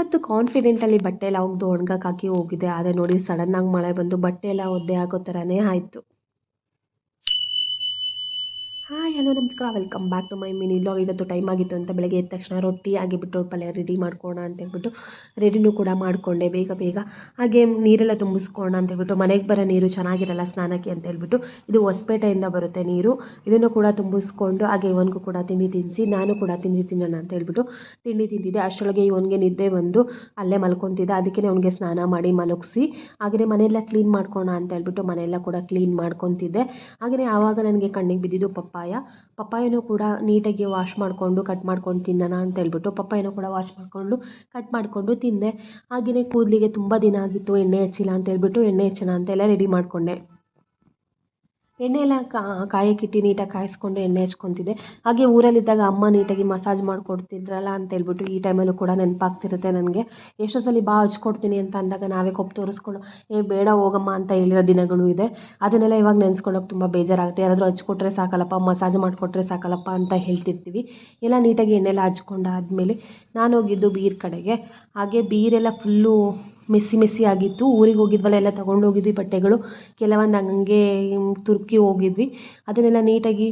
ಇವತ್ತು ಕಾನ್ಫಿಡೆಂಟಲ್ಲಿ ಬಟ್ಟೆ ಎಲ್ಲ ಒಗ್ದು ಒಣ್ಗಕ್ಕೆ ಹಾಕಿ ಹೋಗಿದ್ದೆ ಆದರೆ ನೋಡಿ ಸಡನ್ನಾಗಿ ಮಳೆ ಬಂದು ಬಟ್ಟೆ ಎಲ್ಲ ಒದ್ದೆ ಆಗೋ ಥರನೇ ಆಯಿತು. ಹಾಯ್ ಹಲೋ ನಮಸ್ಕಾರ welcome back to my mini vlog ಇವತ್ತು ಟೈಮ್ ಆಗಿತ್ತು ಅಂತ ಬೆಳಗ್ಗೆ ಎದ್ದ ತಕ್ಷಣ ರೊಟ್ಟಿ ಆಗಿಬಿಟ್ಟು ಬಿಟ್ಟು ಪಲ್ಯ ರೆಡಿ ಮಾಡ್ಕೋಣ ಅಂತ ಹೇಳ್ಬಿಟ್ಟು ರೆಡಿನೂ ಕೂಡ ಮಾಡಿಕೊಂಡೆ ಬೇಗ ಬೇಗ. ಹಾಗೆ ನೀರೆಲ್ಲ ತುಂಬಿಸ್ಕೋಣ ಅಂತ ಹೇಳ್ಬಿಟ್ಟು ಮನೆಗೆ ಬರೋ ನೀರು ಚೆನ್ನಾಗಿರಲ್ಲ ಸ್ನಾನಕ್ಕೆ ಅಂತ ಹೇಳ್ಬಿಟ್ಟು ಇದು ಹೊಸಪೇಟೆಯಿಂದ ಬರುತ್ತೆ ನೀರು. ಇದನ್ನು ಕೂಡ ತುಂಬಿಸ್ಕೊಂಡು ಹಾಗೆ ಇವನಿಗೂ ಕೂಡ ತಿಂಡಿ ತಿನ್ನಿಸಿ ನಾನು ಕೂಡ ತಿಂಡಿ ತಿನ್ನೋಣ ಅಂತ ಹೇಳ್ಬಿಟ್ಟು ತಿಂಡಿ ತಿಂದಿದ್ದೆ. ಅಷ್ಟರೊಳಗೆ ಇವನಿಗೆ ನಿದ್ದೆ ಬಂದು ಅಲ್ಲೇ ಮಲ್ಕೊತಿದ್ದೆ. ಅದಕ್ಕೆ ಅವನಿಗೆ ಸ್ನಾನ ಮಾಡಿ ಮಲಗಿಸಿ ಹಾಗೆಯೇ ಮನೆಯೆಲ್ಲ ಕ್ಲೀನ್ ಮಾಡ್ಕೋಣ ಅಂತ ಹೇಳ್ಬಿಟ್ಟು ಮನೆಯೆಲ್ಲ ಕೂಡ ಕ್ಲೀನ್ ಮಾಡ್ಕೊತಿದ್ದೆ. ಹಾಗೆಯೇ ಆವಾಗ ನನಗೆ ಕಣ್ಣಿಗೆ ಬಿದ್ದಿದ್ದು ಪಪ್ಪಾಯ. ಪಪ್ಪಾಯನೂ ಕೂಡ ನೀಟಾಗಿ ವಾಶ್ ಮಾಡಿಕೊಂಡು ಕಟ್ ಮಾಡ್ಕೊಂಡು ತಿನ್ನೋಣ ಅಂತ ಹೇಳ್ಬಿಟ್ಟು ಪಪ್ಪಾಯನೂ ಕೂಡ ವಾಶ್ ಮಾಡಿಕೊಂಡು ಕಟ್ ಮಾಡಿಕೊಂಡು ತಿಂದೆ. ಹಾಗೆಯೇ ಕೂದಲಿಗೆ ತುಂಬ ದಿನ ಆಗಿತ್ತು, ಎಣ್ಣೆ ಹಚ್ಚಿಲ್ಲ ಅಂತ ಹೇಳ್ಬಿಟ್ಟು ಎಣ್ಣೆ ಹಚ್ಚೋಣ ಅಂತೆಲ್ಲ ರೆಡಿ ಮಾಡಿಕೊಂಡೆ. ಎಣ್ಣೆ ಎಲ್ಲ ಕಾಯಕ್ಕಿಟ್ಟು ನೀಟಾಗಿ ಕಾಯಿಸ್ಕೊಂಡು ಎಣ್ಣೆ ಹಚ್ಕೊತಿದ್ದೆ. ಹಾಗೆ ಊರಲ್ಲಿದ್ದಾಗ ಅಮ್ಮ ನೀಟಾಗಿ ಮಸಾಜ್ ಮಾಡಿಕೊಡ್ತಿದ್ರಲ್ಲ ಅಂತ ಹೇಳ್ಬಿಟ್ಟು ಈ ಟೈಮಲ್ಲೂ ಕೂಡ ನೆನಪಾಗ್ತಿರುತ್ತೆ ನನಗೆ. ಎಷ್ಟೋ ಸಲ ಬಾ ಹಚ್ಕೊಡ್ತೀನಿ ಅಂತ ಅಂದಾಗ ನಾವೇ ಕೊಪ್ಪು ತೋರಿಸ್ಕೊಂಡು, ಏ, ಬೇಡ ಹೋಗಮ್ಮ ಅಂತ ಹೇಳಿರೋ ದಿನಗಳು ಇದೆ. ಅದನ್ನೆಲ್ಲ ಇವಾಗ ನೆನೆಸ್ಕೊಳ್ಳೋಕೆ ತುಂಬ ಬೇಜಾರಾಗುತ್ತೆ. ಯಾರಾದರೂ ಹಚ್ಕೊಟ್ರೆ ಸಾಕಲ್ಲಪ್ಪ, ಮಸಾಜ್ ಮಾಡಿಕೊಟ್ರೆ ಸಾಕಲ್ಲಪ್ಪ ಅಂತ ಹೇಳ್ತಿರ್ತೀವಿ. ಎಲ್ಲ ನೀಟಾಗಿ ಎಣ್ಣೆಲ್ಲ ಹಚ್ಕೊಂಡಾದ್ಮೇಲೆ ನಾನು ಹೋಗಿದ್ದು ಬೀರ್ ಕಡೆಗೆ. ಹಾಗೆ ಬೀರೆಲ್ಲ ಫುಲ್ಲು ಮೆಸ್ಸಿ ಮೆಸ್ಸಿ ಆಗಿತ್ತು. ಊರಿಗೆ ಹೋಗಿದ್ವಲ್ಲ, ಎಲ್ಲ ತೊಗೊಂಡು ಹೋಗಿದ್ವಿ ಬಟ್ಟೆಗಳು. ಕೆಲವೊಂದು ಹಂಗೆ ತುರುಕಿ ಹೋಗಿದ್ವಿ. ಅದನ್ನೆಲ್ಲ ನೀಟಾಗಿ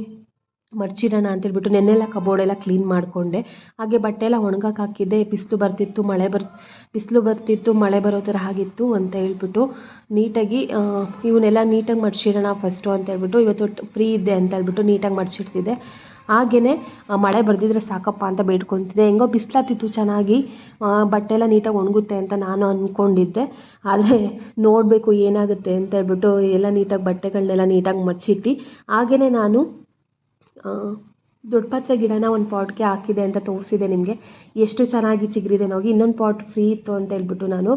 ಮಡ್ಚಿಡೋಣ ಅಂತೇಳ್ಬಿಟ್ಟು ನೆನ್ನೆಲ್ಲ ಕಬೋರ್ಡೆಲ್ಲ ಕ್ಲೀನ್ ಮಾಡಿಕೊಂಡೆ. ಹಾಗೆ ಬಟ್ಟೆ ಎಲ್ಲ ಒಣಗಕ್ಕೆ ಹಾಕಿದ್ದೆ. ಬಿಸಿಲು ಬರ್ತಿತ್ತು, ಮಳೆ ಬರ್, ಬಿಸಿಲು ಬರ್ತಿತ್ತು, ಮಳೆ ಬರೋ ಥರ ಆಗಿತ್ತು ಅಂತ ಹೇಳ್ಬಿಟ್ಟು ನೀಟಾಗಿ ಇವನ್ನೆಲ್ಲ ನೀಟಾಗಿ ಮಡ್ಚಿಡೋಣ ಫಸ್ಟು ಅಂತ ಹೇಳ್ಬಿಟ್ಟು ಇವತ್ತು ಫ್ರೀ ಇದ್ದೆ ಅಂತ ಹೇಳ್ಬಿಟ್ಟು ನೀಟಾಗಿ ಮಡ್ಚಿಡ್ತಿದ್ದೆ. ಹಾಗೆಯೇ ಮಳೆ ಬರ್ದಿದ್ರೆ ಸಾಕಪ್ಪ ಅಂತ ಬೇಡ್ಕೊತಿದ್ದೆ. ಹೆಂಗೋ ಬಿಸಿಲಾಗ್ತಿತ್ತು ಚೆನ್ನಾಗಿ. ಬಟ್ಟೆ ಎಲ್ಲ ನೀಟಾಗಿ ಒಣಗುತ್ತೆ ಅಂತ ನಾನು ಅಂದ್ಕೊಂಡಿದ್ದೆ ಆದರೆ ನೋಡಬೇಕು ಏನಾಗುತ್ತೆ ಅಂತ ಹೇಳ್ಬಿಟ್ಟು ಎಲ್ಲ ನೀಟಾಗಿ ಬಟ್ಟೆಗಳನ್ನೆಲ್ಲ ನೀಟಾಗಿ ಮಡ್ಚಿಟ್ಟು. ಹಾಗೆಯೇ ನಾನು ದೊಡ್ಡಪತ್ರೆ ಗಿಡನ ಒಂದು ಪಾಟ್ಗೆ ಹಾಕಿದೆ ಅಂತ ತೋರಿಸಿದೆ ನಿಮಗೆ. ಎಷ್ಟು ಚೆನ್ನಾಗಿ ಚಿಗುರಿದೆ ನೋಡಿ ಇನ್ನೊಂದು ಪಾಟ್ ಫ್ರೀ ಇತ್ತು ಅಂತ ಹೇಳ್ಬಿಟ್ಟು ನಾನು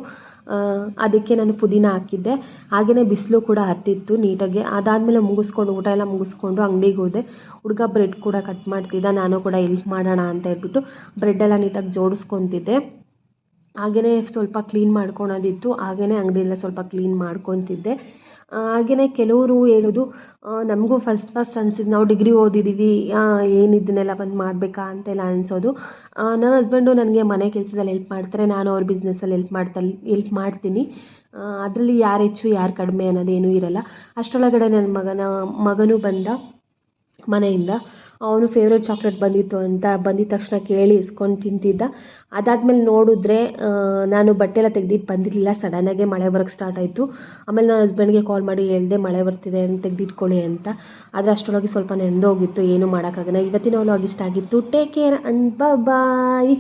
ಅದಕ್ಕೆ ನಾನು ಪುದೀನ ಹಾಕಿದ್ದೆ. ಹಾಗೆಯೇ ಬಿಸಿಲು ಕೂಡ ಹತ್ತಿತ್ತು ನೀಟಾಗಿ. ಅದಾದಮೇಲೆ ಮುಗಿಸ್ಕೊಂಡು, ಊಟ ಎಲ್ಲ ಮುಗಿಸ್ಕೊಂಡು ಅಂಗಡಿಗೆ ಹೋದೆ. ಹುಡುಗ ಬ್ರೆಡ್ ಕೂಡ ಕಟ್ ಮಾಡ್ತಿದ್ದ, ನಾನು ಕೂಡ ಎಲ್ಪ್ ಮಾಡೋಣ ಅಂತ ಹೇಳ್ಬಿಟ್ಟು ಬ್ರೆಡ್ಡೆಲ್ಲ ನೀಟಾಗಿ ಜೋಡಿಸ್ಕೊತಿದ್ದೆ. ಹಾಗೆಯೇ ಸ್ವಲ್ಪ ಕ್ಲೀನ್ ಮಾಡ್ಕೊಳೋದಿತ್ತು ಹಾಗೆಯೇ ಅಂಗಡಿಯೆಲ್ಲ ಸ್ವಲ್ಪ ಕ್ಲೀನ್ ಮಾಡ್ಕೊತಿದ್ದೆ. ಹಾಗೆಯೇ ಕೆಲವರು ಹೇಳೋದು ನಮಗೂ ಫಸ್ಟ್ ಫಸ್ಟ್ ಅನ್ಸಿದ್ದು ನಾವು ಡಿಗ್ರಿ ಓದಿದ್ದೀವಿ ಏನು ಇದನ್ನೆಲ್ಲ ಬಂದು ಮಾಡಬೇಕಾ? ಅಂತೆಲ್ಲ ಅನಿಸೋದು. ನನ್ನ ಹಸ್ಬೆಂಡು ನನಗೆ ಮನೆ ಕೆಲಸದಲ್ಲಿ ಹೆಲ್ಪ್ ಮಾಡ್ತಾರೆ, ನಾನು ಅವ್ರ ಬಿಸ್ನೆಸ್ಸಲ್ಲಿ ಹೆಲ್ಪ್ ಮಾಡ್ತಾ ಹೆಲ್ಪ್ ಮಾಡ್ತೀನಿ. ಅದರಲ್ಲಿ ಯಾರು ಹೆಚ್ಚು, ಯಾರು ಕಡಿಮೆ ಅನ್ನೋದೇನೂ ಇರಲ್ಲ. ಅಷ್ಟರೊಳಗಡೆ ನನ್ನ ಮಗನ, ಮಗನೂ ಬಂದ ಮನೆಯಿಂದ. ಅವನು ಫೇವ್ರೇಟ್ ಚಾಕ್ಲೇಟ್ ಬಂದಿತ್ತು ಅಂತ ಬಂದಿದ್ದ ತಕ್ಷಣ ಕೇಳಿ ಇಸ್ಕೊಂಡು ತಿಂತಿದ್ದ. ಅದಾದಮೇಲೆ ನೋಡಿದ್ರೆ ನಾನು ಬಟ್ಟೆ ಎಲ್ಲ ತೆಗ್ದಿಟ್ಟು ಬಂದಿರಲಿಲ್ಲ ಸಡನ್ನಾಗೆ ಮಳೆ ಬರೋಕ್ಕೆ ಸ್ಟಾರ್ಟ್ ಆಯಿತು. ಆಮೇಲೆ ನನ್ನ ಹಸ್ಬೆಂಡ್ಗೆ ಕಾಲ್ ಮಾಡಿ ಹೇಳಿದೆ, ಮಳೆ ಬರ್ತಿದೆ ಅಂತ ತೆಗೆದಿಟ್ಕೊಳ್ಳಿ ಅಂತ. ಆದರೆ ಅಷ್ಟರೊಳಗೆ ಸ್ವಲ್ಪ ನೆಂದೋಗಿತ್ತು, ಏನು ಮಾಡೋಕ್ಕಾಗಲ್ಲ ಇವತ್ತಿನ ವ್ಲಾಗ್ ಇಷ್ಟ ಆಗಿತ್ತು. Take care and bye